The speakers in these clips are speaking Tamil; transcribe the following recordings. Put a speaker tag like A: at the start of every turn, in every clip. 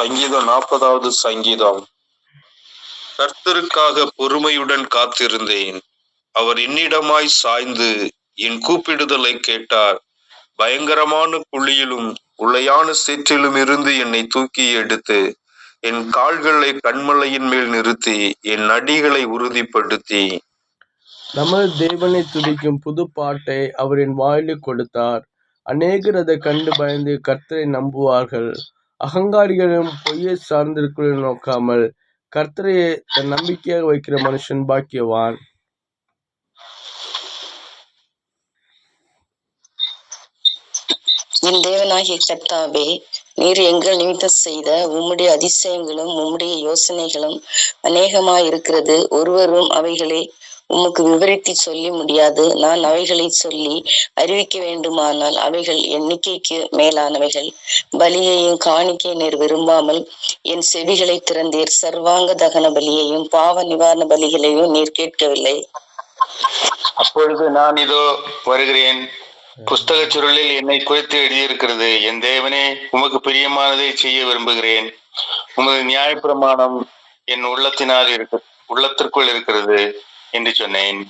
A: சங்கீதம் நாற்பதாவது சங்கீதம். கர்த்தருக்காக பொறுமையுடன் காத்திருந்தேன். அவர் என்னிடமாய் சாய்ந்து என் கூப்பிடுதலை கேட்டார். பயங்கரமான குழியிலும் உளையான சேற்றிலும் இருந்து என்னை தூக்கி எடுத்து என் கால்களை கண்மலையின் மேல் நிறுத்தி என் அடிகளை உறுதிப்படுத்தி.
B: நமது தேவனை துதிக்கும் புது பாட்டை அவரின் வாயிலில் கொடுத்தார். அநேகர் அதை கண்டு பயந்து கர்த்தரை நம்புவார்கள். அகங்காரிகளும் பொய்யை சார்ந்திருக்கிறதை நோக்காமல் கர்த்தரையே தன் நம்பிக்கையாக வைக்கிற மனுஷன் பாக்கியவான்.
C: என் தேவனாகிய கர்த்தாவே நீர் எங்கள் நிமித்தம் செய்த உம்முடைய அதிசயங்களும் உம்முடைய யோசனைகளும் அநேகமாய் இருக்கிறது ஒருவரும் அவைகளை உமக்கு விவரித்து சொல்லி முடியாது. நான் அவைகளை சொல்லி அறிவிக்க வேண்டுமானால் அவைகள் எண்ணிக்கைக்கு மேலானவைகள். பலியையும் காணிக்கை நீர் விரும்பாமல் என் செவிகளை திறந்தீர். சர்வாங்க தகன பலியையும் பாவ நிவாரண பலிகளையும் நீர் கேட்கவில்லை.
D: அப்பொழுது நான் இதோ வருகிறேன். புஸ்தக சுருளில் என்னை குறித்து எழுதியிருக்கிறது. என் தேவனே உமக்கு பிரியமானதை செய்ய விரும்புகிறேன். உமது நியாயப்பிரமாணம் என் உள்ளத்தினால் இருக்கு உள்ளத்திற்குள் இருக்கிறது. என்று சொன்னேன்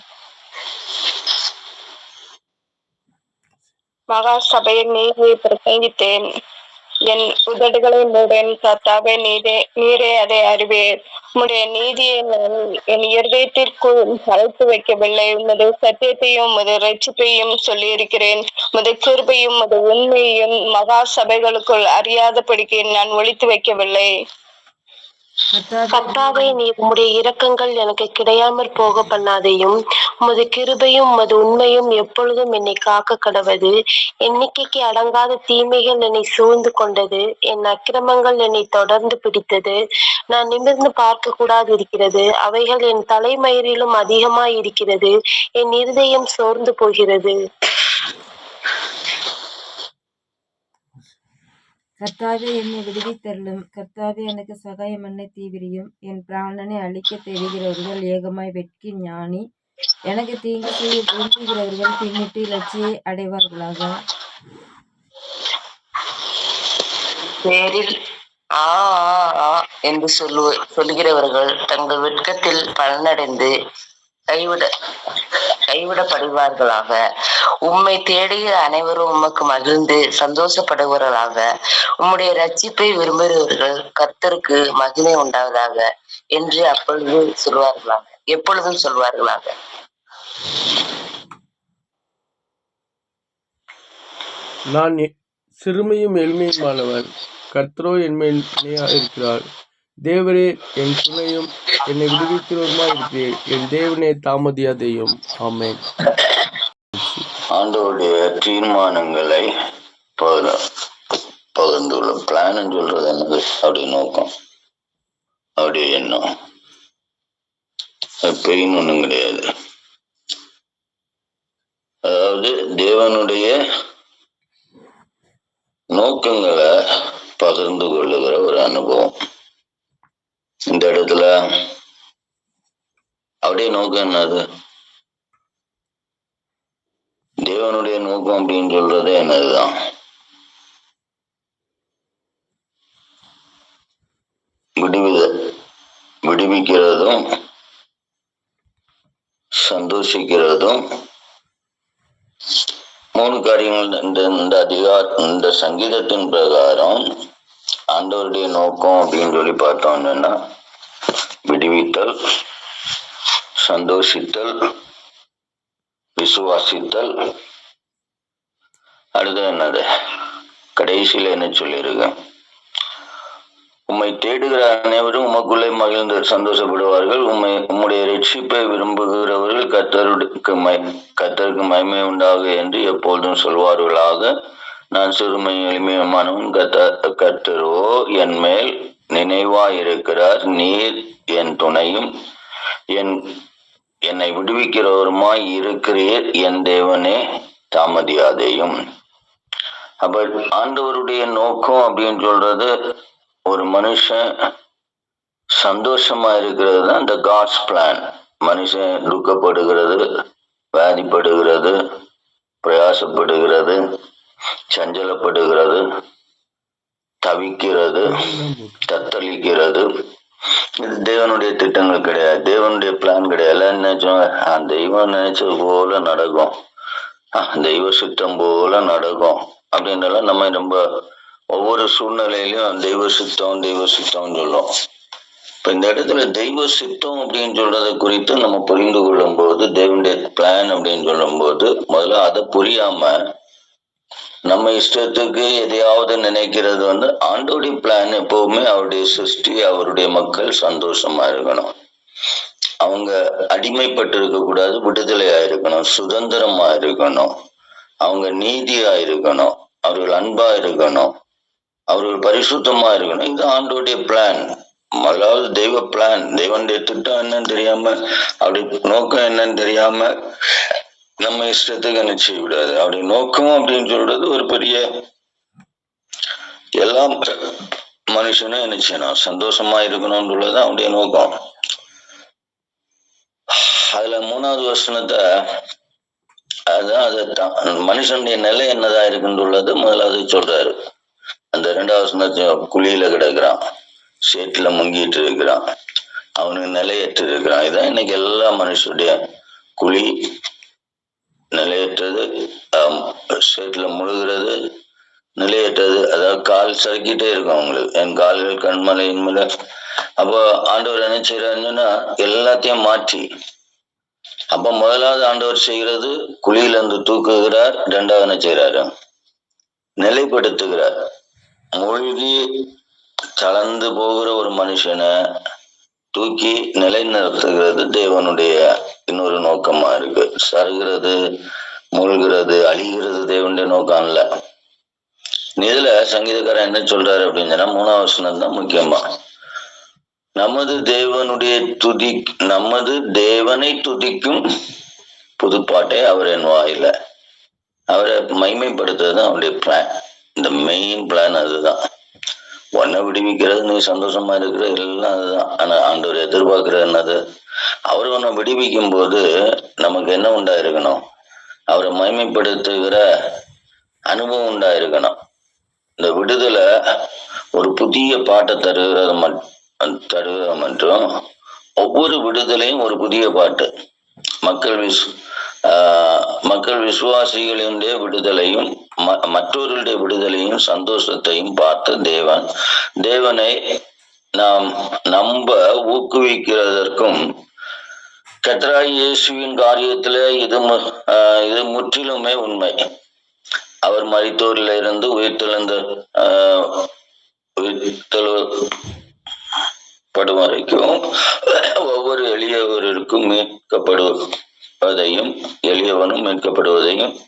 E: மகா சபையில் நீதியை பிரசங்கித்தேன் என் உதடுகளை மூடேன் கர்த்தாவே நீரே நீரே அதை அறிவேன் உம்முடைய நீதியை நான் என் இருதயத்திற்குள் அழைத்து வைக்கவில்லை உமது சத்தியத்தையும் உமது ரட்சிப்பையும் சொல்லியிருக்கிறேன் உமது கிருபையும் உமது உண்மையையும் மகா சபைகளுக்குள் அறியாதபடிக்கு நான் ஒழித்து வைக்கவில்லை
F: கர்த்தாவே நீர் உம்முடைய இரக்கங்கள் எனக்கு கிடையாமற் போக பண்ணாதையும் உமது கிருபையும் உமது உண்மையும் எப்பொழுதும் என்னை காக்க கடவது. எண்ணிக்கைக்கு அடங்காத தீமைகள் என்னை சூழ்ந்து கொண்டது. என் அக்கிரமங்கள் என்னை தொடர்ந்து பிடித்தது. நான் நிமிர்ந்து பார்க்க கூடாது இருக்கிறது அவைகள் என் தலைமயிரிலும் அதிகமாய் இருக்கிறது. என் இருதயம் சோர்ந்து போகிறது.
G: கர்த்தாவே என்னை விடுவித்தருளும். கர்த்தாவே எனக்கு சகாயம் பண்ண தீவிரியும். என் பிராணனை அழிக்க தெரிகிறவர்கள் ஏகமாய் வெட்கி ஞானி. எனக்கு தீங்கு செய்ய விரும்புகிறவர்கள் பின்னிட்டு லட்சியை அடைவார்களாக.
C: பேரில் ஆ ஆ, ஆ என்று சொல்லு சொல்கிறவர்கள் தங்கள் வெட்கத்தில் பலனடைந்து கைவிட கைவிடப்படுவார்களாக. உம்மை தேடிய அனைவரும் உமக்கு மகிழ்ந்து சந்தோஷப்படுவர்களாக உம்முடைய ரட்சிப்பை விரும்புகிறவர்கள் கர்த்தருக்கு மகிமை உண்டாவதாக என்று அப்பொழுது சொல்வார்களாக. எப்பொழுதும் சொல்வார்களாக.
B: நான் சிறுமையும் எளிமையுமானவன் கர்த்தரோ என்மேல் இணையாக இருக்கிறார் தேவரே என் துணையும் என்னை விடுவிக்கிறவருமாய் இருக்கு. என் தேவனே தாமதியாதையும் ஆமென்.
D: ஆண்டவருடைய தீர்மானங்களை பகிர்ந்துள்ள பிளான் சொல்றது என்னது? அப்படி நோக்கம். அப்படி எண்ணம். பெயின் ஒன்றும் கிடையாது. அதாவது தேவனுடைய நோக்கங்களை பகிர்ந்து கொள்ளுகிற ஒரு அனுபவம். இந்த இடத்துல அப்படியே நோக்கம் என்னது? தேவனுடைய நோக்கம் அப்படின்னு சொல்றது என்னதுதான்? விடுவித விடுவிக்கிறதும் சந்தோஷிக்கிறதும் மூணு காரியங்கள் இந்த இந்த அதிகார இந்த சங்கீதத்தின் பிரகாரம் ஆண்டவருடைய நோக்கம் அப்படின்னு சொல்லி பார்த்தோம் என்னன்னா விடுவித்தல் சந்தோஷித்தல் விசுவாசித்தல். அடுத்து என்னது? கடைசியில என்ன சொல்லியிருக்கேன் உம்மை தேடுகிற அனைவரும் உமக்குள்ளே மகிழ்ந்து சந்தோஷப்படுவார்கள். உம்மை உம்முடைய ரட்சிப்பை விரும்புகிறவர்கள் கத்தருக்கு மை கத்தருக்கு மகிமை உண்டாக என்று எப்பொழுதும் சொல்வார்களாக. நான் சிறுமை எளிமையுமானவன் கத்த கத்தரோ என் மேல் நினைவாயிருக்கிறார். நீர் என் துணையும் என் என்னை விடுவிக்கிறவருமாய் இருக்கிறீர். என் தேவனே தாமதியாதையும். அப்ப ஆண்டவருடைய நோக்கம் அப்படின்னு சொல்றது ஒரு மனுஷன் சந்தோஷமா இருக்கிறது தான் இந்த காட்ஸ் பிளான் மனுஷன் துக்கப்படுகிறது வியாதிப்படுகிறது பிரயாசப்படுகிறது. சஞ்சலப்படுகிறது தவிக்கிறது தத்தளிக்கிறது. இது தேவனுடைய திட்டங்கள் கிடையாது. தேவனுடைய பிளான் கிடையாது. எல்லாம் நினைச்சோம் தெய்வம் நினைச்சது போல நடக்கும். தெய்வ சித்தம் போல நடக்கும். அப்படின்றலாம் நம்ம ரொம்ப ஒவ்வொரு சூழ்நிலையிலும் தெய்வ சித்தம் தெய்வ சித்தம்னு சொல்லும் இப்ப இந்த இடத்துல தெய்வ சித்தம் அப்படின்னு சொல்றதை குறித்து நம்ம புரிந்து கொள்ளும் போது தேவனுடைய பிளான் அப்படின்னு சொல்லும் போது முதல்ல அதை புரியாம நம்ம இஷ்டத்துக்கு எதையாவது நினைக்கிறது வந்து ஆண்டோடைய பிளான் எப்பவுமே அவருடைய சிருஷ்டி அவருடைய மக்கள் சந்தோஷமா இருக்கணும். அவங்க அடிமைப்பட்டு இருக்கக்கூடாது விடுதலையா இருக்கணும் சுதந்திரமா இருக்கணும். அவங்க நீதியா இருக்கணும் அவர்கள் அன்பா இருக்கணும் அவர்கள் பரிசுத்தமா இருக்கணும். இது ஆண்டோடைய பிளான் அதாவது தெய்வ பிளான் தெய்வனுடைய திட்டம் என்னன்னு தெரியாம அப்படி நோக்கம் என்னன்னு தெரியாம நம்ம இஷ்டத்துக்கு என்ன செய்ய விடாது. அப்படி நோக்கம் அப்படின்னு சொல்றது ஒரு பெரிய எல்லா மனுஷனும் என்ன செய்யணும் சந்தோஷமா இருக்கணும்ன்றது அவனுடைய நோக்கம். அதுல மூணாவது வசனத்தை அதான் அது மனுஷனுடைய நிலை என்னதா இருக்குன்றது முதலாவது சொல்றாரு. அந்த ரெண்டாவது வசனத்தை குழியில கிடக்குறான். சேட்டுல முங்கிட்டு இருக்கிறான். அவனுக்கு நிலையற்று இருக்கிறான். இதான் இன்னைக்கு எல்லா மனுஷனுடைய குழி. நிலையற்றது ஸ்டேட்டில் முழுகிறது நிலையற்றது. அதாவது கால் சறுக்கிட்டே இருக்கும் அவங்களுக்கு. என் கால்கள் கண்மலையின் மேல அப்போ ஆண்டவர் என்ன செய்யறாருன்னா எல்லாத்தையும் மாற்றி. அப்ப முதலாவது ஆண்டவர் செய்கிறது குழியில இருந்து தூக்குகிறார் ரெண்டாவது என்ன செய்யறாரு நிலைப்படுத்துகிறார். மூழ்கி கலந்து போகிற ஒரு மனுஷனை தூக்கி நிலைநிறுத்துகிறது தேவனுடைய இன்னொரு நோக்கமா இருக்கு. சருகிறது மூழ்கிறது அழிகிறது தேவனுடைய நோக்கம் இல்ல இதுல சங்கீதக்காரன் என்ன சொல்றாரு அப்படின்னு சொன்னா மூணாவது தான் முக்கியமா. நமது தேவனுடைய துதி நமது தேவனை துதிக்கும் புதுப்பாட்டை அவர் என் வாயில அவரை மைமைப்படுத்துறது தான் அவருடைய பிளான் இந்த மெயின் பிளான் அதுதான். உன்னை விடுவிக்கிறது நீ சந்தோஷமா இருக்கிற எல்லாம் அதுதான். ஆனா ஆண்டவர் எதிர்பார்க்கிறது என்னது? அவர் உன்னை விடுவிக்கும் போது நமக்கு என்ன உண்டாயிருக்கணும்? அவரை மைமைப்படுத்துகிற அனுபவம் உண்டாயிருக்கணும். இந்த விடுதலை ஒரு புதிய பாட்டை தருகிறது மட்- தருகிறது மற்றும் ஒவ்வொரு விடுதலையும் ஒரு புதிய பாட்டு. மக்கள் மக்கள் விசுவாசிகளுடைய விடுதலையும் ம- மற்றவர்களுடைய விடுதலையும் சந்தோஷத்தையும் பார்த்த தேவன். தேவனை நாம் நம்ப ஊக்குவிக்கிறதற்கும் கத்ராய் இயேசுவின் காரியத்துல இது ஆஹ் இது முற்றிலுமே உண்மை. அவர் மரித்தோரில் இருந்து உயிர்த்தெழுந்த ஆஹ் படும் வரைக்கும் ஒவ்வொரு எளியவருக்கும் மீட்கப்படுவதையும் எளியவனும் மீட்கப்படுவதையும்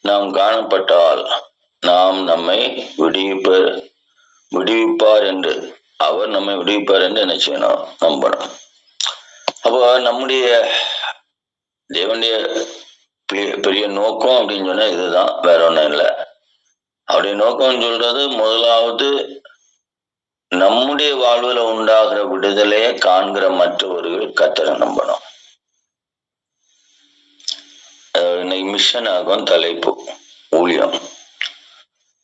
D: நாம் காணப்பட்டால் நாம் நம்மை விடுவிப்ப விடுவிப்பார் என்று. அவர் நம்மை விடுவிப்பார் என்று என்ன செய்யணும்? நம்பணும். அப்போ நம்முடைய தேவனுடைய பெரிய- பெரிய நோக்கம் அப்படின்னு சொன்னா இதுதான். வேற ஒன்றும் இல்லை. அவருடைய நோக்கம் சொல்றது முதலாவது நம்முடைய வாழ்வுல உண்டாகிற விடுதலையை காண்கிற மற்றவர்கள் கத்தரை நம்பணும். இன்னைக்கு மிஷன் ஆகும் தலைப்பு. ஊழியம்.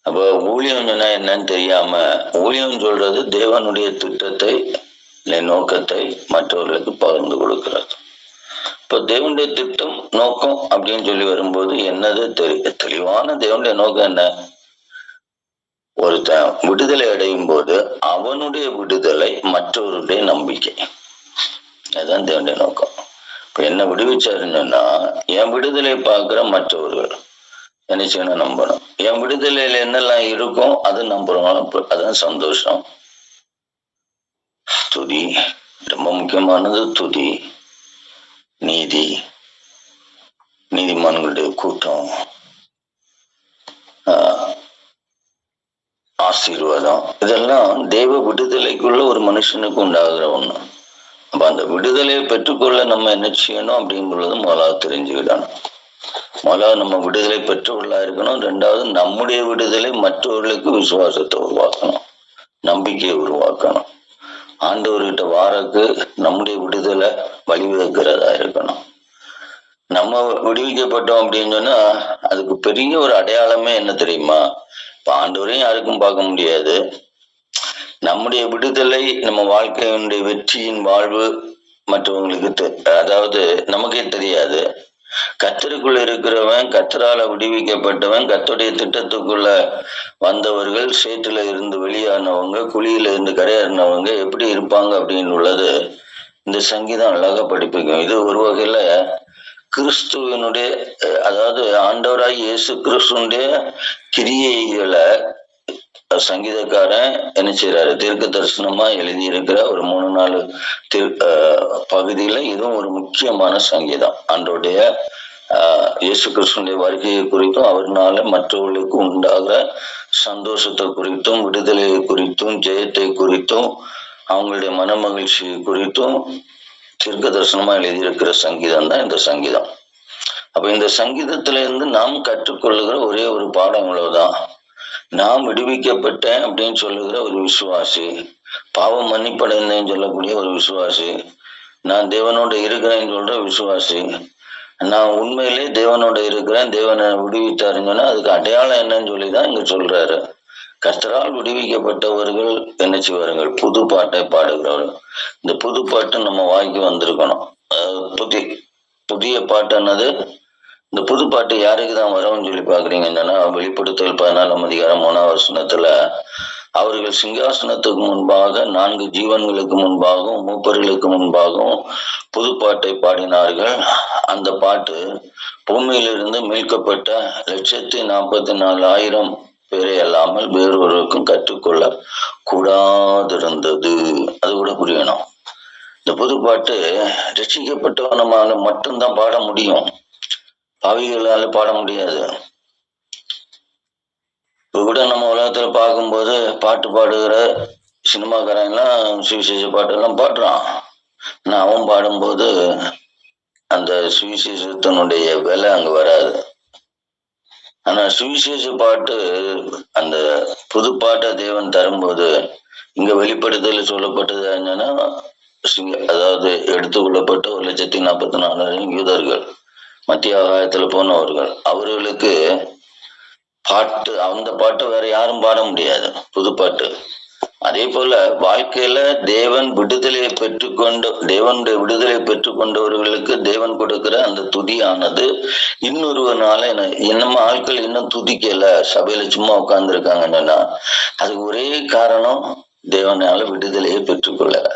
D: அப்போ ஊழியம் சொன்னா என்னன்னு தெரியாம ஊழியம் சொல்றது தேவனுடைய திட்டத்தை நோக்கத்தை மற்றவர்களுக்கு பகிர்ந்து கொடுக்கிறது. இப்போ தேவனுடைய திட்டம் நோக்கம் அப்படின்னு சொல்லி வரும்போது என்னது தெரிய தெளிவான தேவனுடைய நோக்கம் என்ன? ஒருத்தன் விடுதலை அடையும் போது அவனுடைய விடுதலை மற்றவருடைய நம்பிக்கை. அதுதான் தேவனுடைய நோக்கம். இப்ப என்ன விடுவிச்சாருன்னு சொன்னா என் விடுதலை பார்க்கிற மற்றவர்கள். என்ன செய்யணும் நம்பணும். என் விடுதலையில என்னெல்லாம் இருக்கும் அது நம்புறோம். அப்ப அதான் சந்தோஷம். துதி. ரொம்ப முக்கியமானது துதி. நீதி. நீதிமான்களுடைய கூட்டம். ஆஹ், ஆசீர்வாதம். இதெல்லாம் தெய்வ விடுதலைக்குள்ள ஒரு மனுஷனுக்கு உண்டாகிற ஒண்ணு. அப்ப அந்த விடுதலையை பெற்றுக்கொள்ள நம்ம என்ன செய்யணும் அப்படிங்கிறது முதலாவது தெரிஞ்சுக்கிடணும் முதலாவது நம்ம விடுதலை பெற்றவர்களா இருக்கணும். ரெண்டாவது நம்முடைய விடுதலை மற்றவர்களுக்கு விசுவாசத்தை உருவாக்கணும். நம்பிக்கையை உருவாக்கணும். ஆண்டவர்கிட்ட வாரக்கு நம்முடைய விடுதலை வழிவகுக்கிறதா இருக்கணும். நம்ம விடுவிக்கப்பட்டோம் அப்படின்னு சொன்னா அதுக்கு பெரிய ஒரு அடையாளமே என்ன தெரியுமா? இப்ப ஆண்டவரையும் யாருக்கும் பார்க்க முடியாது. நம்முடைய விடுதலை நம்ம வாழ்க்கையினுடைய வெற்றியின் வாழ்வு மற்றவங்களுக்கு தெ- அதாவது நமக்கே தெரியாது. கத்தருக்குள்ள இருக்கிறவன் கத்தரால விடுவிக்கப்பட்டவன் கத்தருடைய திட்டத்துக்குள்ள வந்தவர்கள் சேற்றுல இருந்து வெளியானவங்க குழியில இருந்து கரையேறினவங்க எப்படி இருப்பாங்க அப்படின்னு உள்ளது இந்த சங்கீதம் அழகாக படிப்பிக்கும். இது ஒரு வகையில கிறிஸ்துவனுடைய அதாவது ஆண்டவராய் இயேசு கிறிஸ்துவனுடைய கிரியைகளை சங்கீதக்காரன் என்ன செய்யறாரு தீர்க்க தரிசனமா எழுதியிருக்கிற ஒரு மூணு நாலு திரு அஹ், பகுதியில இதுவும் ஒரு முக்கியமான சங்கீதம். ஆண்டோடைய ஆஹ், இயேசு கிருஷ்ணனுடைய வருகையை குறித்தும் அவர்னால மற்றவர்களுக்கு உண்டாகிற சந்தோஷத்தை குறித்தும் விடுதலையை குறித்தும் ஜெயத்தை குறித்தும் அவங்களுடைய மனமகிழ்ச்சியை குறித்தும் தீர்க்க தரிசனமா எழுதியிருக்கிற சங்கீதம் தான் இந்த சங்கீதம். அப்ப இந்த சங்கீதத்துல இருந்து நாம் கற்றுக்கொள்ளுகிற ஒரே ஒரு பாடம் இவ்வளவுதான். நாம் விடுவிக்கப்பட்டேன் அப்படின்னு சொல்லுகிற ஒரு விசுவாசி பாவம் மன்னிப்படைந்தேன்னு சொல்லக்கூடிய ஒரு விசுவாசி நான் தேவனோட இருக்கிறேன்னு சொல்ற விசுவாசி நான் உண்மையிலே தேவனோட இருக்கிறேன் தேவனை விடுவித்தாருன்னு சொன்னா அதுக்கு அடையாளம் என்னன்னு சொல்லி தான் இங்க சொல்றாரு. கர்த்தரால் விடுவிக்கப்பட்டவர்கள் என்ன செய்வார்கள் புது பாட்டை பாடுகிறவர்கள் இந்த புது பாட்டு நம்ம வாய்க்கு வந்திருக்கணும். புதிய புதிய பாட்டுன்னது இந்த புது பாட்டு யாருக்கு தான் வரும்னு சொல்லி பாக்குறீங்கன்னா வெளிப்படுத்தல் பதினாலாம் அதிகாரம் மூணாம் வசனத்துல அவர்கள் சிங்காசனத்துக்கு முன்பாக நான்கு ஜீவன்களுக்கு முன்பாகவும் மூப்பர்களுக்கு முன்பாகவும் புதுப்பாட்டை பாடினார்கள். அந்த பாட்டு பூமியிலிருந்து மீட்கப்பட்ட லட்சத்தி நாற்பத்தி நாலாயிரம் பேரை அல்லாமல் வேறொருவருக்கும் கற்றுக்கொள்ள கூடாதிருந்தது. அது கூட புரியணும். இந்த புதுப்பாட்டு ரட்சிக்கப்பட்டவனமான மட்டும்தான் பாட முடியும். பாவிகளால பாட முடியாது. இப்போ கூட நம்ம உலகத்துல பார்க்கும்போது பாட்டு பாடுகிற சினிமாக்காரன்லாம் சுவிசேஷ பாட்டெல்லாம் பாடுறான். நான் அவன் பாடும்போது அந்த சுவிசேஷத்தினுடைய விலை அங்க வராது. ஆனா சுவிசேஷ பாட்டு அந்த புது பாட்டை தேவன் தரும்போது இங்க வெளிப்படுத்தல சொல்லப்பட்டது என்னன்னா அதாவது எடுத்துக்கொள்ளப்பட்ட ஒரு லட்சத்தி நாற்பத்தி நாலாயிரம் யூதர்கள். மத்திய ஆகாயத்துல போனவர்கள் அவர்களுக்கு பாட்டு அந்த பாட்டை வேற யாரும் பாட முடியாது புதுப்பாட்டு அதே போல வாழ்க்கையில தேவன் விடுதலையை பெற்றுக்கொண்டு தேவனுடைய விடுதலை பெற்றுக்கொண்டவர்களுக்கு தேவன் கொடுக்கிற அந்த துதியானது இன்னொருவனால என்ன நம்ம ஆட்கள் இன்னும் துதிக்கல சபையில சும்மா உட்கார்ந்துருக்காங்கன்னா அதுக்கு ஒரே காரணம் தேவனால விடுதலையை பெற்றுக்கொள்ளல.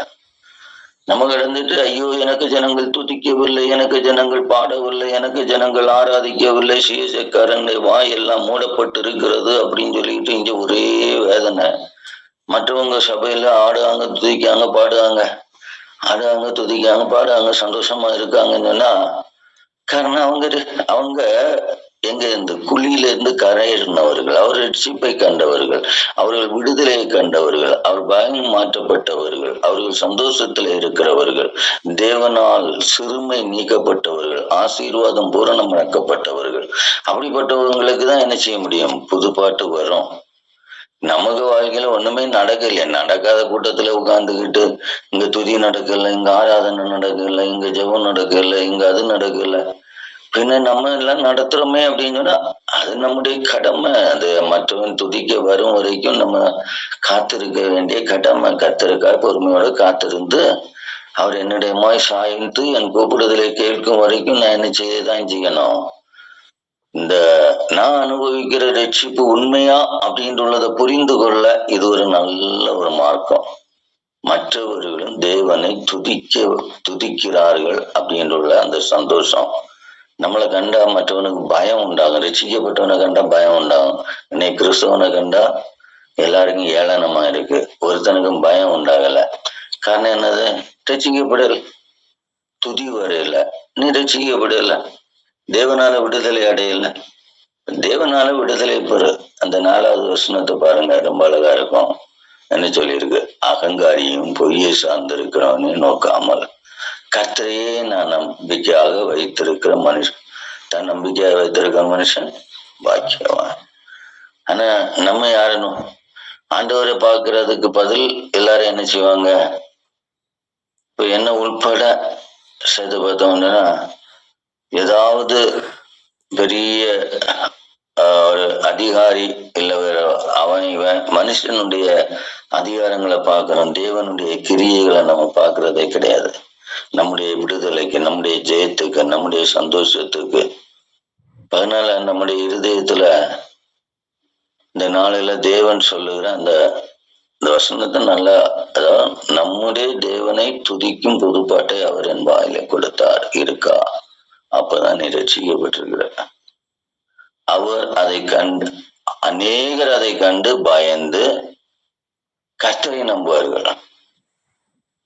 D: நம்ம கிடந்துட்டு ஐயோ எனக்கு ஜனங்கள் துதிக்கவில்லை எனக்கு ஜனங்கள் பாடவில்லை எனக்கு ஜனங்கள் ஆராதிக்கவில்லை சீசக்காரன் வாய் எல்லாம் மூடப்பட்டு இருக்கிறது அப்படின்னு சொல்லிட்டு இங்க ஒரே வேதனை. மற்றவங்க சபையில ஆடுவாங்க துதிக்காங்க பாடுவாங்க. ஆடுவாங்க துதிக்காங்க பாடுவாங்க சந்தோஷமா இருக்காங்கன்னு சொன்னா காரணம் அவங்க அவங்க எங்க இந்த குழியிலிருந்து கரையிறினவர்கள் அவர் ரட்சிப்பை கண்டவர்கள் அவர்கள் விடுதலையை கண்டவர்கள் அவர் பயம் மாற்றப்பட்டவர்கள் அவர்கள் சந்தோஷத்துல இருக்கிறவர்கள் தேவனால் சிறுமை நீக்கப்பட்டவர்கள் ஆசீர்வாதம் பூரணமாக்கப்பட்டவர்கள் அப்படிப்பட்டவங்களுக்கு தான் என்ன செய்ய முடியும்? புது பாட்டு வரும். நமக்கு வாழ்க்கையில ஒண்ணுமே நடக்கல நடக்காத கூட்டத்துல உட்கார்ந்துக்கிட்டு இங்க துதி நடக்கல இங்க ஆராதனை நடக்கல இங்க ஜெபம் நடக்கல இங்க அது நடக்கல. பின்ன நம்ம எல்லாம் நடத்துறோமே அப்படின்னு சொன்னா அது நம்முடைய கடமை. அது மற்றவன் துதிக்க வரும் வரைக்கும் நம்ம காத்திருக்க வேண்டிய கடமை. கத்திருக்காய் பொறுமையோட காத்திருந்து அவர் என்னுடையமாய் சாய்ந்து என் கூப்பிடுதலை கேட்கும் வரைக்கும் நான் என்ன செய்யதான் செய்யணும். இந்த நான் அனுபவிக்கிற ரட்சிப்பு உண்மையா அப்படின்றத புரிந்து கொள்ள இது ஒரு நல்ல ஒரு மார்க்கம். மற்றவர்களும் தேவனை துதிக்க துதிக்கிறார்கள் அப்படின்ற அந்த சந்தோஷம். நம்மளை கண்டா மற்றவனுக்கு பயம் உண்டாகும் ரசிக்கப்பட்டவனை கண்டா பயம் உண்டாகும். இன்னைக்கு கிறிஸ்தவனை கண்டா எல்லாருக்கும் ஏளனமா இருக்கு. ஒருத்தனுக்கும் பயம் உண்டாகல. காரணம் என்னது? ரசிக்கப்படல். துதி வரையில. நீ ரசிக்கப்படல. தேவனால விடுதலை அடையல. தேவனால விடுதலை பெறு. அந்த நாலாவது வசனத்தை பாருங்க. ரொம்ப அழகா இருக்கும். என்ன சொல்லியிருக்கு? அகங்காரியும் பொய்யை சார்ந்திருக்கிறவனையும் நோக்காமல். கர்த்தரையே நான் நம்பிக்கையாக வைத்திருக்கிற மனுஷன் தன் நம்பிக்கையாக வைத்திருக்கிற மனுஷன் பாக்கியவான். ஆனா நம்ம யாருனும் ஆண்டவரை பார்க்கறதுக்கு பதில் எல்லாரும் என்ன செய்வாங்க? இப்ப என்ன உள்பட சேர்த்து பார்த்தோம்னா ஏதாவது பெரிய ஒரு அதிகாரி இல்ல வேற அவன் இவன் மனுஷனுடைய அதிகாரங்களை பார்க்கிறோம் தேவனுடைய கிரியைகளை நம்ம பார்க்கறதே கிடையாது. நம்முடைய விடுதலைக்கு நம்முடைய ஜெயத்துக்கு நம்முடைய சந்தோஷத்துக்கு. அதனால நம்முடைய இருதயத்துல இந்த நாளில தேவன் சொல்லுகிற அந்த இந்த வசனத்தை நல்லா அதாவது நம்முடைய தேவனை துதிக்கும் புதுப்பாட்டை அவர் என் வாயில கொடுத்தார் இருக்கா? அப்பதான் நீ ரசிக்கப்பட்டிருக்கிற அவர் அதை கண்டு அநேகர் அதை கண்டு பயந்து கர்த்தரை நம்புவார்கள்.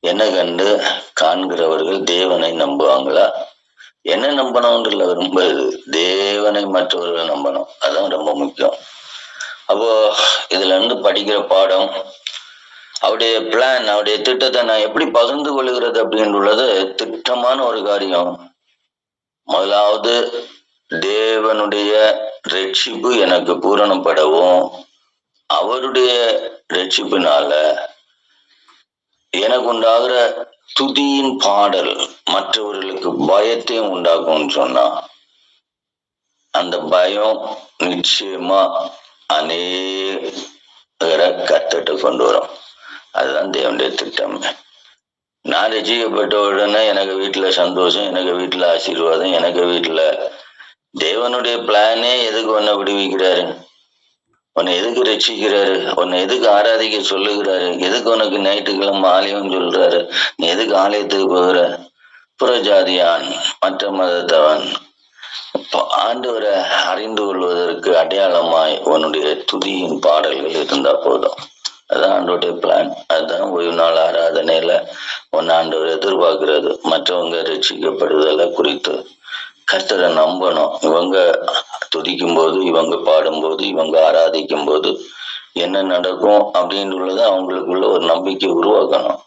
D: என்ன கண்டு காண்கிறவர்கள் தேவனை நம்புவாங்களா? என்ன நம்பணும்ன்றல ரொம்ப தேவனை மற்றவர்கள் நம்பணும். அதான் ரொம்ப முக்கியம். அப்போ இதுல இருந்து படிக்கிற பாடம் அவருடைய பிளான் அவருடைய திட்டத்தை நான் எப்படி பகிர்ந்து கொள்கிறது அப்படின்றது திட்டமான ஒரு காரியம். முதலாவது தேவனுடைய ரட்சிப்பு எனக்கு பூரணப்படவும். அவருடைய ரட்சிப்பினால எனக்கு உண்டாகிற துதியின் பாடல் மற்றவர்களுக்கு பயத்தையும் உண்டாக்கும்னு சொன்னா அந்த பயம் நிச்சயமா அநேகரை கத்துட்டு கொண்டு வரும். அதுதான் தேவனுடைய திட்டம். நான் ரசிக்கப்பட்ட உடனே எனக்கு வீட்டுல சந்தோஷம் எனக்கு வீட்டுல ஆசீர்வாதம் எனக்கு வீட்டுல தேவனுடைய பிளானே எதுக்கு ஒன்ன விடுவிக்கிறாரு? உன்னை எதுக்கு ரசிக்கிறாரு உன்னை எதுக்கு ஆராதிக்க சொல்லுகிறாரு? எதுக்கு உனக்கு ஞாயிற்றுக்கிழமை ஆலயம் சொல்றாரு? நீ எதுக்கு ஆலயத்துக்கு போகிற? புறஜாதியான் மற்ற மதத்தவன். ஆண்டவரை அறிந்து கொள்வதற்கு அடையாளமாய் உன்னுடைய துதியின் பாடல்கள் இருந்தா போதும். அதான் ஆண்டோடைய பிளான் அதுதான் ஒரு நாள் ஆராதனையில உன் ஆண்டவர் எதிர்பார்க்கிறது. மற்றவங்க ரசிக்கப்படுதலை குறித்து. கர்த்தரை நம்பணும். இவங்க துதிக்கும் போது இவங்க பாடும்போது இவங்க ஆராதிக்கும் போது என்ன நடக்கும் அப்படின்றது அவங்களுக்குள்ள ஒரு நம்பிக்கை உருவாக்கணும்.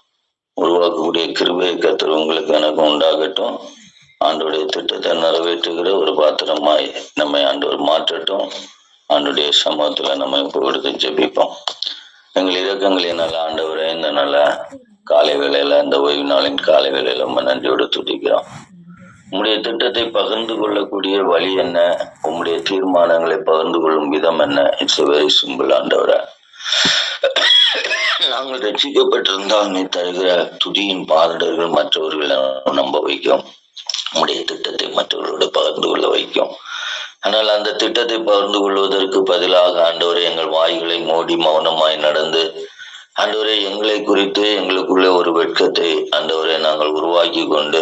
D: உருவாக்கக்கூடிய கிருபை கர்த்தர் உங்களுக்கு எனக்கு உண்டாகட்டும். ஆண்டோடைய திட்டத்தை நிறைவேற்றுகிற ஒரு பாத்திரமாய் நம்மை ஆண்டவர் மாற்றட்டும். ஆண்டுடைய சமூகத்துல நம்ம இப்போ கொடுத்து ஜெபிப்போம். எங்கள் இரக்கங்களை நல்ல ஆண்டவரே இந்த நல்ல காலை வேளையில இந்த ஓய்வு நாளின் காலை வேளையில ரொம்ப நன்றியோடு துடிக்கிறோம் உம்முடைய திட்டத்தை பகிர்ந்து கொள்ளக்கூடிய வழி என்ன? உம்முடைய தீர்மானங்களை பகிர்ந்து கொள்ளும் விதம் என்ன? இட்ஸ் எ வெரி சிம்பிள் ஆண்டவரே நாங்கள் ரட்சிக்கப்பட்டிருந்தால் நீ தருகிற துதியின் பாதடர்கள் மற்றவர்களை நம்ப வைக்கும். உம்முடைய திட்டத்தை மற்றவர்களோடு பகிர்ந்து கொள்ள வைக்கும். ஆனால் அந்த திட்டத்தை பகிர்ந்து கொள்வதற்கு பதிலாக ஆண்டவரை எங்கள் வாய்களை மூடி மௌனமாய் நடந்து ஆண்டவரை எங்களை குறித்து எங்களுக்குள்ளே ஒரு வெட்கத்தை ஆண்டவரை நாங்கள் உருவாக்கி கொண்டு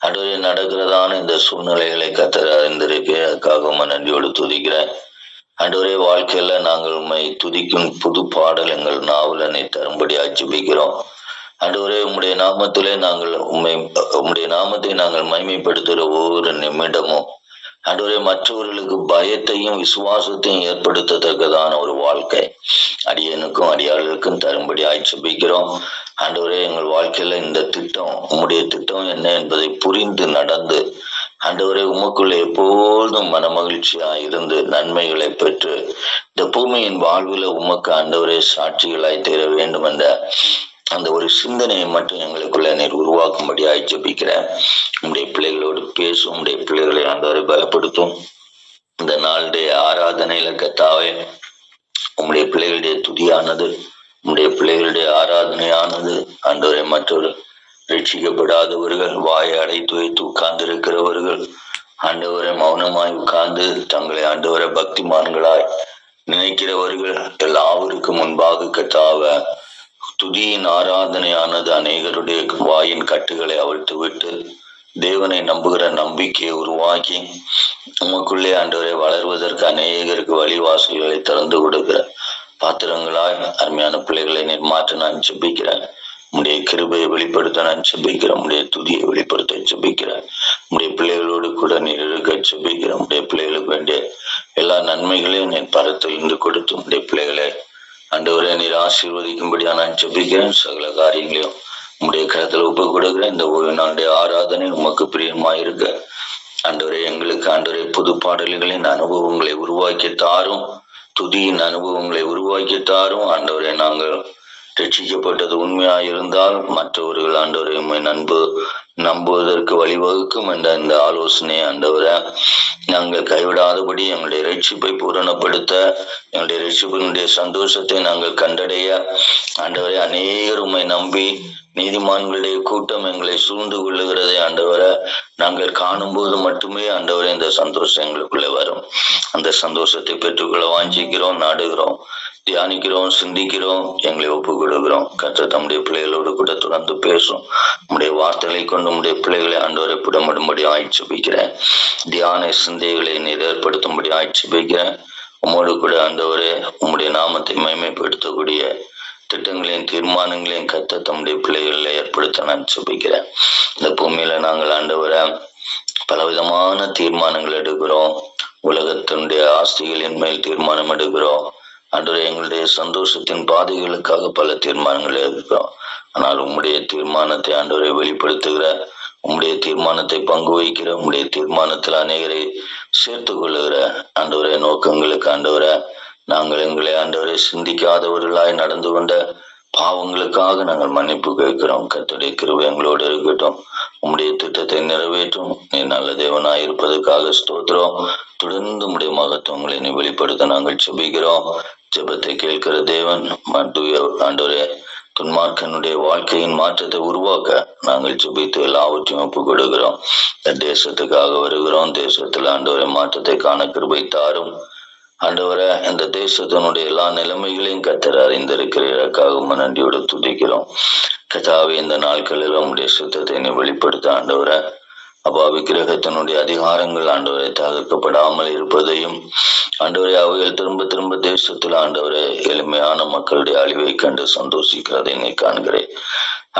D: நடுவில் நடக்கிறதான இந்த சூழ்நிலைகளை கத்தர் அறிந்திருக்கே அதுக்காக நன்றியோடு துதிக்கிறேன். அன்றுவரே வாழ்க்கையில நாங்கள் உண்மை துதிக்கும் புது பாடல் எங்கள் நாவல தரும்படி ஆட்சிபிக்கிறோம். அன்றுவரே உம்முடைய நாமத்திலே நாங்கள் உண்மை உம்முடைய நாமத்தை நாங்கள் மகிமைப்படுத்துகிற ஒவ்வொரு நிமிடமும் ஆண்டவரே மற்றவர்களுக்கு பயத்தையும் விசுவாசத்தையும் ஏற்படுத்தத்தக்கதான ஒரு வாழ்க்கை. அடியனுக்கும் அடியாளர்களுக்கும் தரும்படி ஆய்ச்சபிக்கிறோம் ஆண்டவரே எங்கள் வாழ்க்கையில இந்த திட்டம் உம்முடைய திட்டம் என்ன என்பதை புரிந்து நடந்து ஆண்டவரே உமக்குள்ள எப்போதும் மனமகிழ்ச்சியா இருந்து நன்மைகளை பெற்று இந்த பூமியின் வாழ்வில் உமக்கு ஆண்டவரே சாட்சிகளாய் தீர வேண்டும் என்ற அந்த ஒரு சிந்தனையை மட்டும் எங்களுக்குள்ள நீர் உருவாக்கும்படி ஜபிக்கிறேன் உங்களுடைய பிள்ளைகளோடு பேசும் உங்களுடைய பிள்ளைகளை ஆண்டவரை பலப்படுத்தும். இந்த நாளுடைய ஆராதனையில கத்தாவே உங்களுடைய பிள்ளைகளுடைய துதியானது உங்களுடைய பிள்ளைகளுடைய ஆராதனையானது ஆண்டவரை மற்றொரு ரட்சிக்கப்படாதவர்கள் வாயை அடைத்து வைத்து உட்கார்ந்து இருக்கிறவர்கள் ஆண்டவரை மௌனமாய் உட்கார்ந்து தங்களை ஆண்டவரை பக்திமான்களாய் நினைக்கிறவர்கள் எல்லாவருக்கும் முன்பாக கத்தாவ துதியின் ஆராதனையானது அநேகருடைய வாயின் கட்டுகளை அவிழ்த்துவிட்டு தேவனை நம்புகிற நம்பிக்கையை உருவாக்கி உமக்குள்ளே ஆண்டவரை வளர்வதற்கு அநேகருக்கு வழிவாசல்களை திறந்து கொடுக்கிற பாத்திரங்களாய் அருமையான பிள்ளைகளை நிர்மாற்ற நான் செபிக்கிறேன் உடைய கிருபையை வெளிப்படுத்த நான் செபிக்கிறேன் உடைய துதியை வெளிப்படுத்த செபிக்கிறேன் உடைய பிள்ளைகளோடு கூட நீர் இருக்க செபிக்கிறேன் உடைய பிள்ளைகளுக்கு வேண்டிய எல்லா நன்மைகளையும் நீர் பரத்திலிருந்து கொடுத்து உடைய பிள்ளைகளை அண்டவரே நீர் ஆசீர்வதிக்கும்படியான நான் சகல காரியங்களையும் உம்முடைய கருத்துல ஒப்பு கொடுக்கிறேன். இந்த ஒரு நாளுடைய ஆராதனை உமக்கு பிரியமாயிருக்க. அண்டவரே எங்களுக்கு ஆண்டவரே புது பாடல்களின் அனுபவங்களை உருவாக்கி தாரும். துதியின் அனுபவங்களை உருவாக்கி தாரும். ஆண்டவரே நாங்கள் ரட்சிக்கப்பட்டது உண்மையாயிருந்தால் மற்றவர்கள் ஆண்டவரை உண்மை நண்பு நம்புவதற்கு வழிவகுக்கும் என்ற இந்த ஆலோசனை ஆண்டவரை நாங்கள் கைவிடாதபடி எங்களுடைய ரட்சிப்பை பூரணப்படுத்த எங்களுடைய ரட்சிப்பினுடைய சந்தோஷத்தை நாங்கள் கண்டடைய. ஆண்டவரை அநேகர் நம்பி நீதிமான்களுடைய கூட்டம் எங்களை சூழ்ந்து கொள்ளுகிறதை ஆண்டவரை நாங்கள் காணும்போது மட்டுமே ஆண்டவரை இந்த சந்தோஷம் எங்களுக்குள்ளே வரும். அந்த சந்தோஷத்தை பெற்றுக்கொள்ள வாஞ்சிக்கிறோம் நாடுகிறோம். தியானிக்கிறோம் சிந்திக்கிறோம் எங்களை ஒப்பு கொடுக்கிறோம் கத்த தம்முடைய பிள்ளைகளோடு கூட தொடர்ந்து பேசும். நம்முடைய வார்த்தைகளை கொண்டு நம்முடைய பிள்ளைகளை ஆண்டவரை புடமிடும்படி ஆய்ச்சிப்பிக்கிறேன் தியான சிந்தைகளை நீர் ஏற்படுத்தும்படி ஆய்ச்சிப்பிக்கிறேன் உம்மோடு கூட ஆண்டவரே உம்முடைய நாமத்தை மேன்மைப்படுத்தக்கூடிய திட்டங்களையும் தீர்மானங்களையும் கத்த தம்முடைய பிள்ளைகளில் ஏற்படுத்த நான் சுபிக்கிறேன் இந்த பூமியில நாங்கள் ஆண்டவரை பலவிதமான தீர்மானங்கள் எடுக்கிறோம். உலகத்தினுடைய ஆஸ்திகளின் மேல் தீர்மானம் எடுக்கிறோம். அன்று எங்களுடைய சந்தோஷத்தின் பாதைகளுக்காக பல தீர்மானங்கள் எடுக்கிறோம் ஆனால் உம்முடைய தீர்மானத்தை ஆண்டவரை வெளிப்படுத்துகிற உம்முடைய தீர்மானத்தை பங்கு வகிக்கிற உம்முடைய தீர்மானத்தில் அநேகரை சேர்த்து கொள்ளுகிற ஆண்டவரை நோக்கங்களுக்கு ஆண்டவரை நாங்கள் எங்களை ஆண்டவரை சிந்திக்காதவர்களாய் நடந்து கொண்ட பாவங்களுக்காக நாங்கள் மன்னிப்பு கேட்கிறோம். கத்துடைய கிருபை எங்களோடு இருக்கட்டும். உம்முடைய திட்டத்தை நிறைவேற்றும். நீ நல்ல தேவனாய் இருப்பதற்காக ஸ்தோத்திரம். தொடர்ந்து உடைய மகத்துவங்களை நீ வெளிப்படுத்த நாங்கள் செபிக்கிறோம் ஜெபத்தை கேட்கிற தேவன் மட்டுய ஆண்டோரே துன்மார்க்கனுடைய வாழ்க்கையின் மாற்றத்தை உருவாக்க நாங்கள் ஜெபித்து எல்லாவற்றையும் ஒப்பு கொடுக்கிறோம். தேசத்துக்காக வருகிறோம். தேசத்தில் ஆண்டோரை மாற்றத்தை காண கிருபை தாரும். ஆண்டவரை இந்த தேசத்தினுடைய எல்லா நிலைமைகளையும் கத்தர் அறிந்திருக்கிறதற்காக நன்றியோடு துதிக்கிறோம். கதாவை இந்த நாட்களில் உங்களுடைய சுத்தத்தை நீ வெளிப்படுத்த ஆண்டவரை. அப்பா விக்கிரகத்தினுடைய அதிகாரங்கள் ஆண்டவரை தகர்க்கப்படாமல் இருப்பதையும் ஆண்டவரை அவைகள் திரும்ப திரும்ப தேசத்தில் ஆண்டவரை எளிமையான மக்களுடைய அழிவை கண்டு சந்தோஷிக்கிறதை நீ காண்கிறேன்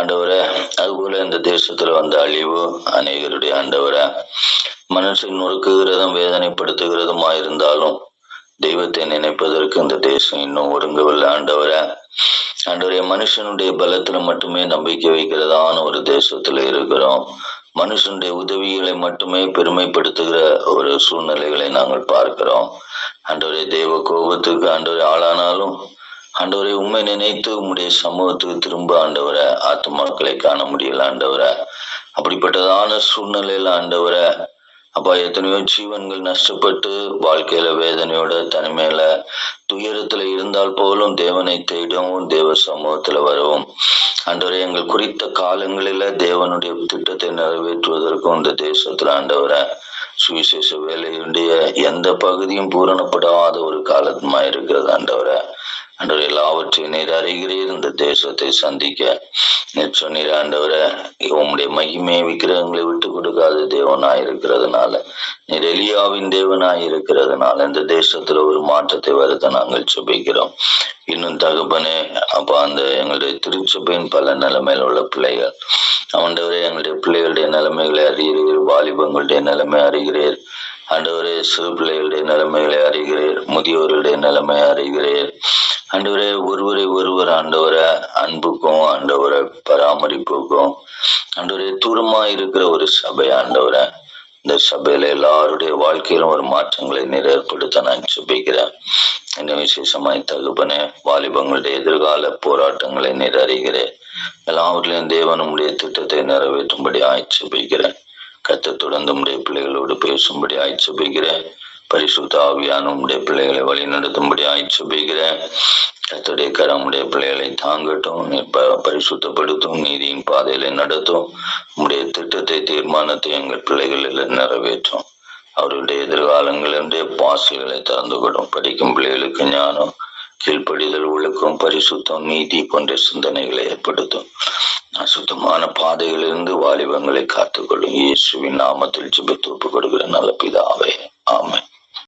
D: ஆண்டவரை அதுபோல இந்த தேசத்துல வந்த அழிவு அநேகருடைய ஆண்டவரை மனசில் நொறுக்குகிறதும் வேதனைப்படுத்துகிறதுமா இருந்தாலும் தெய்வத்தை நினைப்பதற்கு இந்த தேசம் இன்னும் ஒருங்கவில்லை ஆண்டவரை. ஆண்டவரே மனுஷனுடைய பலத்துல மட்டுமே நம்பிக்கை வைக்கிறதான ஒரு தேசத்துல இருக்கிறோம். மனுஷனுடைய உதவிகளை மட்டுமே பெருமைப்படுத்துகிற ஒரு சூழ்நிலைகளை நாங்கள் பார்க்கிறோம். ஆண்டவரே தெய்வ கோபத்துக்கு ஆண்டவரை ஆளானாலும் ஆண்டவரை உண்மை நினைத்து உம்முடைய சமூகத்துக்கு திரும்ப ஆண்டவரை ஆத்மாக்களை காண முடியல ஆண்டவரை. அப்படிப்பட்டதான சூழ்நிலையில ஆண்டவரை அப்பா எத்தனையோ ஜீவன்கள் நஷ்டப்பட்டு வாழ்க்கையில வேதனையோட தனிமையில துயரத்துல இருந்தால் போலும் தேவனை தேடவும் தேவ சமூகத்துல வரவும். அன்றவரை எங்கள் குறித்த காலங்களில தேவனுடைய திட்டத்தை நிறைவேற்றுவதற்கும் இந்த தேசத்துல ஆண்டவரை சுவிசேஷ வேலையுடைய எந்த பகுதியும் பூரணப்படாத ஒரு காலமா இருக்கிறது ஆண்டவரை. அன்று எல்லாவற்றையும் நீர் அறிகிறீர் இந்த தேசத்தை சந்திக்க. நீர் சொன்னீர் ஆண்டவரை உம்முடைய மகிமையை விக்கிரகங்களை விட்டு கொடுக்காத தேவனாய் இருக்கிறதுனால நீர் எலியாவின் தேவனாய் இருக்கிறதுனால இந்த தேசத்துல ஒரு மாற்றத்தை வருத்த நாங்கள் சுபிக்கிறோம் இன்னும் தகப்பனே அப்ப அந்த எங்களுடைய திருச்சபையின் பல நிலைமையில் உள்ள பிள்ளைகள் ஆண்டவரே எங்களுடைய பிள்ளைகளுடைய நிலைமைகளை அறிகிறீர் வாலிபங்களுடைய நிலைமை அறிகிறீர். ஆண்டவரே சிறு பிள்ளைகளுடைய நிலைமைகளை அறிகிறீர் முதியோர்களுடைய நிலைமை அறிகிறீர். ஆண்டவரே ஒருவரை ஒருவர் ஆண்டவரை அன்புக்கும் ஆண்டவரை பராமரிப்புக்கும் ஆண்டவரே தூரமா இருக்கிற ஒரு சபை ஆண்டவரை இந்த சபையில எல்லாருடைய வாழ்க்கையிலும் ஒரு மாற்றங்களை நிறைவேற்படுத்த ஏற்படுத்த நான் சுபிக்கிறேன் என்ன விசேஷமாய் தகுப்பனே வாலிபங்களுடைய எதிர்கால போராட்டங்களை நீர் அறிகிறேன் எல்லாவற்றிலையும் தேவன் உடைய திட்டத்தை நிறைவேற்றும்படி ஆய்ச்சிபிக்கிறேன் கத்த தொடர்ந்து உம்முடைய பிள்ளைகளோடு பேசும்படி ஆய்ச்சிபிக்கிறேன் பரிசுத்த ஆவியான உடைய பிள்ளைகளை வழி நடத்தும்படி ஆய்ச்சிபிக்கிறேன் கத்துடைய கரமுடைய பிள்ளைகளை தாங்கட்டும் பரிசுத்தப்படுத்தும் நீதியின் பாதையில நடத்தும். உடைய திட்டத்தை தீர்மானத்தை எங்கள் பிள்ளைகளில் நிறைவேற்றும். அவருடைய எதிர்காலங்களுடைய பாசல்களை திறந்து கொடும் படிக்கும் பிள்ளைகளுக்கு ஞானம் கீழ்ப்படிதல் ஒழுக்கம் பரிசுத்தம் நீதி போன்ற சிந்தனைகளை ஏற்படுத்தும். அசுத்தமான பாதைகளிலிருந்து வாலிபங்களை காத்துக்கொள்ளும். இயேசுவின் நாமத்தில் ஜெபித்து ஒப்புக் கொடுக்கிற நல்ல பிதாவே. ஆமை